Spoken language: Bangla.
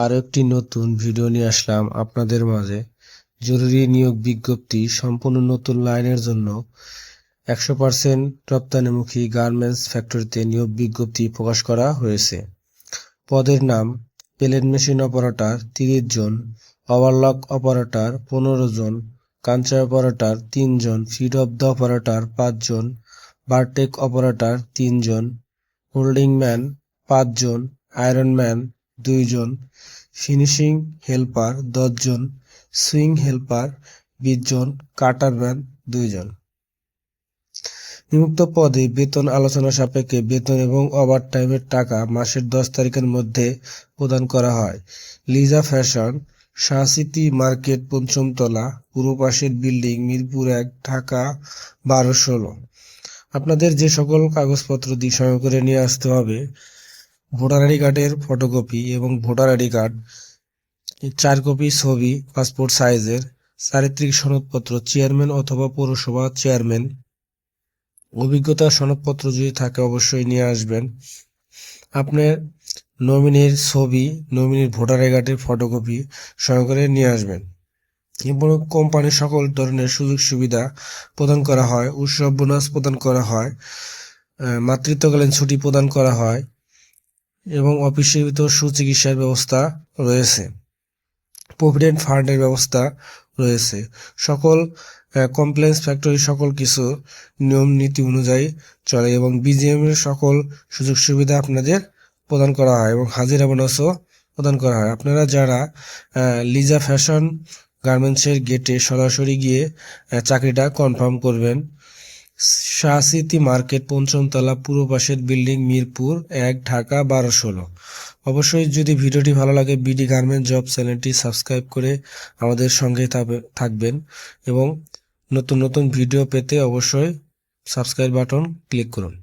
আরও একটি নতুন ভিডিও নিয়ে আসলাম আপনাদের মাঝে। জরুরি নিয়োগ বিজ্ঞপ্তি সম্পূর্ণ নতুন লাইনের জন্য একশো পার্সেন্ট রপ্তানিমুখী গার্মেন্টস ফ্যাক্টরিতে নিয়োগ বিজ্ঞপ্তি প্রকাশ করা হয়েছে। পদের নাম প্লেট মেশিন অপারেটর তিরিশ জন, ওভারলক অপারেটর পনেরো জন, কাঞ্চা অপারেটর তিনজন ফিড অফ দ্য অপারেটর পাঁচজন বারটেক অপারেটর তিনজন হোল্ডিং ম্যান পাঁচজন আয়রন ম্যান দুইজন, ফিনিশিং হেল্পার দশজন, সুইং হেল্পার বিশ জন কাটারম্যান দুইজন। নিযুক্ত পদে বেতন আলোচনা সাপেক্ষে বেতন এবং ওভারটাইমের টাকা মাসের দশ তারিখের মধ্যে প্রদান করা হয়। লিজা ফ্যাশন শাহসিটি মার্কেট, পঞ্চমতলা, পূর্ব পাশের বিল্ডিং, মিরপুর এক, ঢাকা বারো ষোলো। আপনাদের যে সকল কাগজপত্র দিয়ে সঙ্গে করে নিয়ে আসতে হবে ভোটার আইডি কার্ডের ফটোকপি এবং ভোটার আইডি কার্ড চার কপি ছবি, পাসপোর্ট সাইজের, চারিত্রিক সনদপত্র, চেয়ারম্যান অথবা পৌরসভা চেয়ারম্যান। অভিজ্ঞতা সনদপত্র যদি থাকে অবশ্যই নিয়ে আসবেন। আপনার নমিনির ছবি, নমিনির ভোটার আই কার্ডের ফটোকপি সহকারে নিয়ে আসবেন। এবং কোম্পানির সকল ধরনের সুযোগ সুবিধা প্রদান করা হয়, উৎসব বোনাস প্রদান করা হয় মাতৃত্বকালীন ছুটি প্রদান করা হয় এবং অফিসের ভিতর সুচিকিৎসার ব্যবস্থা রয়েছে। প্রভিডেন্ট ফান্ডের ব্যবস্থা রয়েছে। সকল কমপ্লেন্স ফ্যাক্টরি সকল কিছু নিয়ম নীতি অনুযায়ী চলে এবং বিজিএম এর সকল সুযোগ সুবিধা আপনাদের প্রদান করা হয় এবং হাজিরা বোনাসও প্রদান করা হয়। আপনারা যারা লিজা ফ্যাশন গার্মেন্টসের গেটে সরাসরি গিয়ে চাকরিটা কনফার্ম করবেন শাহ মার্কেট, পঞ্চমতলা, পূর্ব পাশের বিল্ডিং, মিরপুর এক, ঢাকা বারো ষোলো। অবশ্যই যদি ভিডিওটি ভালো লাগে, বিডি গার্মেন্ট জব চ্যানেলটি সাবস্ক্রাইব করে আমাদের সঙ্গে থাকবে- থাকবেন এবং নতুন নতুন ভিডিও পেতে অবশ্যই সাবস্ক্রাইব বাটন ক্লিক করুন।